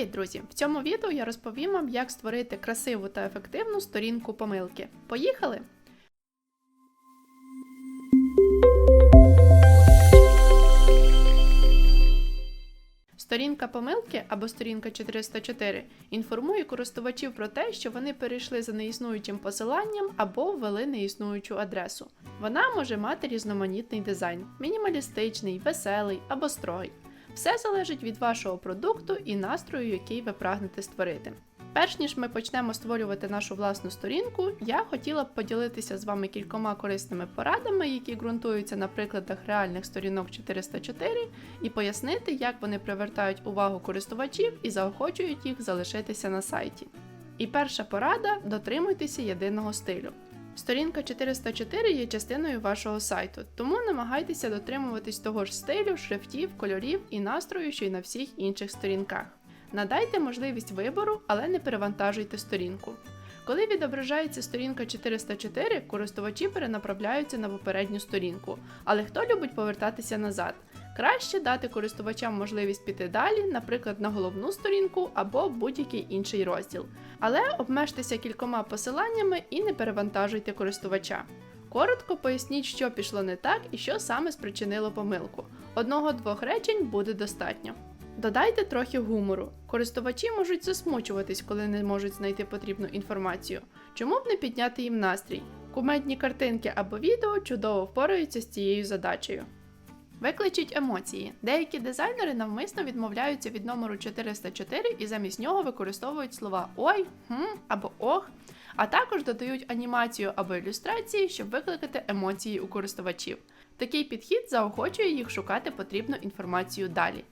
Привіт, друзі! В цьому відео я розповім вам, як створити красиву та ефективну сторінку помилки. Поїхали! Сторінка помилки або сторінка 404 інформує користувачів про те, що вони перейшли за неіснуючим посиланням або ввели неіснуючу адресу. Вона може мати різноманітний дизайн: мінімалістичний, веселий або строгий. Все залежить від вашого продукту і настрою, який ви прагнете створити. Перш ніж ми почнемо створювати нашу власну сторінку, я хотіла б поділитися з вами кількома корисними порадами, які ґрунтуються на прикладах реальних сторінок 404, і пояснити, як вони привертають увагу користувачів і заохочують їх залишитися на сайті. І перша порада дотримуйтеся єдиного стилю. Сторінка 404 є частиною вашого сайту, тому намагайтеся дотримуватись того ж стилю, шрифтів, кольорів і настрою, що й на всіх інших сторінках. Надайте можливість вибору, але не перевантажуйте сторінку. Коли відображається сторінка 404, користувачі перенаправляються на попередню сторінку, але хто любить повертатися назад? Краще дати користувачам можливість піти далі, наприклад, на головну сторінку або будь-який інший розділ. Але обмежтеся кількома посиланнями і не перевантажуйте користувача. Коротко поясніть, що пішло не так і що саме спричинило помилку. Одного-двох речень буде достатньо. Додайте трохи гумору. Користувачі можуть засмучуватись, коли не можуть знайти потрібну інформацію. Чому б не підняти їм настрій? Кумедні картинки або відео чудово впораються з цією задачею. Викличіть емоції. Деякі дизайнери навмисно відмовляються від номеру 404 і замість нього використовують слова ой, хм або ох, а також додають анімацію або ілюстрації, щоб викликати емоції у користувачів. Такий підхід заохочує їх шукати потрібну інформацію далі.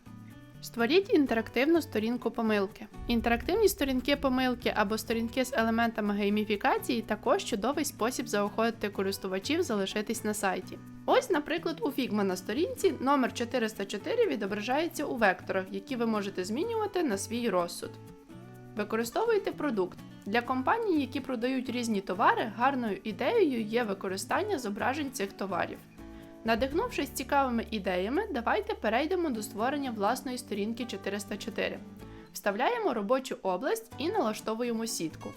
Створіть інтерактивну сторінку помилки. Інтерактивні сторінки помилки або сторінки з елементами гейміфікації також чудовий спосіб заохотити користувачів залишитись на сайті. Ось, наприклад, у Figma на сторінці номер 404 відображається у векторах, які ви можете змінювати на свій розсуд. Використовуйте продукт. Для компаній, які продають різні товари, гарною ідеєю є використання зображень цих товарів. Надихнувшись цікавими ідеями, давайте перейдемо до створення власної сторінки 404. Вставляємо робочу область і налаштовуємо сітку.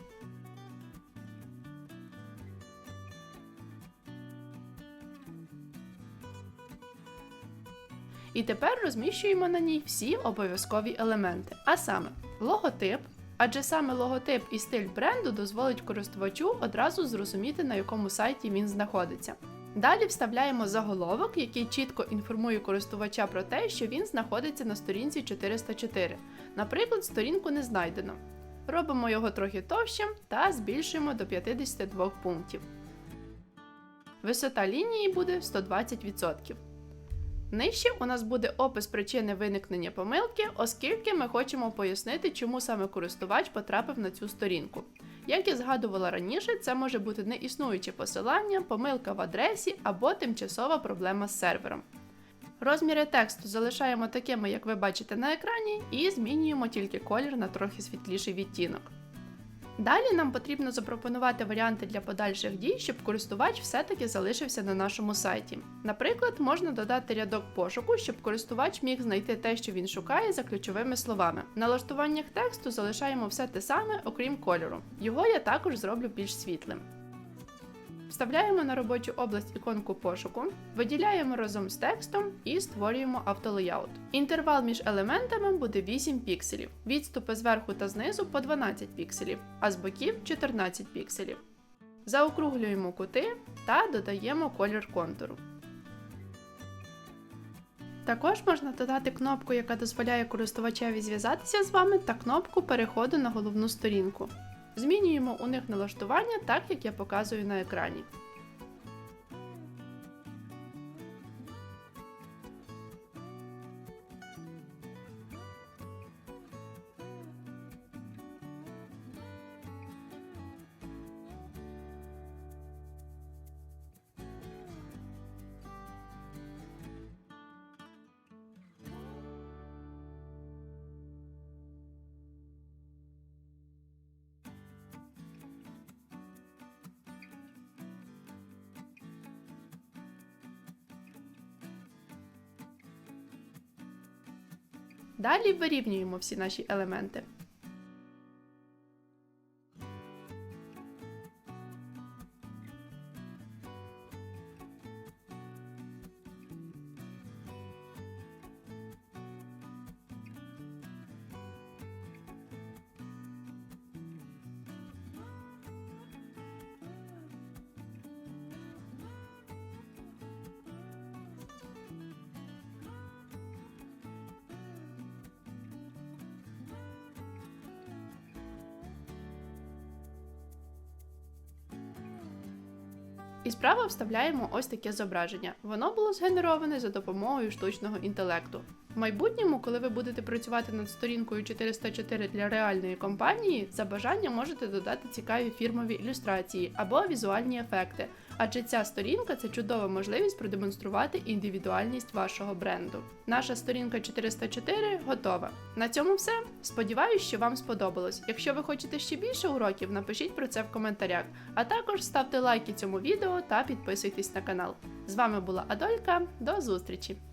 І тепер розміщуємо на ній всі обов'язкові елементи, а саме логотип, адже саме логотип і стиль бренду дозволить користувачу одразу зрозуміти, на якому сайті він знаходиться. Далі вставляємо заголовок, який чітко інформує користувача про те, що він знаходиться на сторінці 404. Наприклад, сторінку не знайдено. Робимо його трохи товщим та збільшуємо до 52 пунктів. Висота лінії буде 120%. Нижче у нас буде опис причини виникнення помилки, оскільки ми хочемо пояснити, чому саме користувач потрапив на цю сторінку. Як я згадувала раніше, це може бути неіснуюче посилання, помилка в адресі або тимчасова проблема з сервером. Розміри тексту залишаємо такими, як ви бачите на екрані, і змінюємо тільки колір на трохи світліший відтінок. Далі нам потрібно запропонувати варіанти для подальших дій, щоб користувач все-таки залишився на нашому сайті. Наприклад, можна додати рядок пошуку, щоб користувач міг знайти те, що він шукає за ключовими словами. В налаштуваннях тексту залишаємо все те саме, окрім кольору. Його я також зроблю більш світлим. Вставляємо на робочу область іконку пошуку, виділяємо разом з текстом і створюємо автолеяут. Інтервал між елементами буде 8 пікселів, відступи зверху та знизу по 12 пікселів, а з боків 14 пікселів. Заокруглюємо кути та додаємо колір контуру. Також можна додати кнопку, яка дозволяє користувачеві зв'язатися з вами, та кнопку переходу на головну сторінку. Змінюємо у них налаштування так, як я показую на екрані. Далі вирівнюємо всі наші елементи. І справа вставляємо ось таке зображення. Воно було згенероване за допомогою штучного інтелекту. В майбутньому, коли ви будете працювати над сторінкою 404 для реальної компанії, за бажанням можете додати цікаві фірмові ілюстрації або візуальні ефекти. Адже ця сторінка це чудова можливість продемонструвати індивідуальність вашого бренду. Наша сторінка 404 готова. На цьому все. Сподіваюсь, що вам сподобалось. Якщо ви хочете ще більше уроків, напишіть про це в коментарях. А також ставте лайки цьому відео та підписуйтесь на канал. З вами була Адолька. До зустрічі!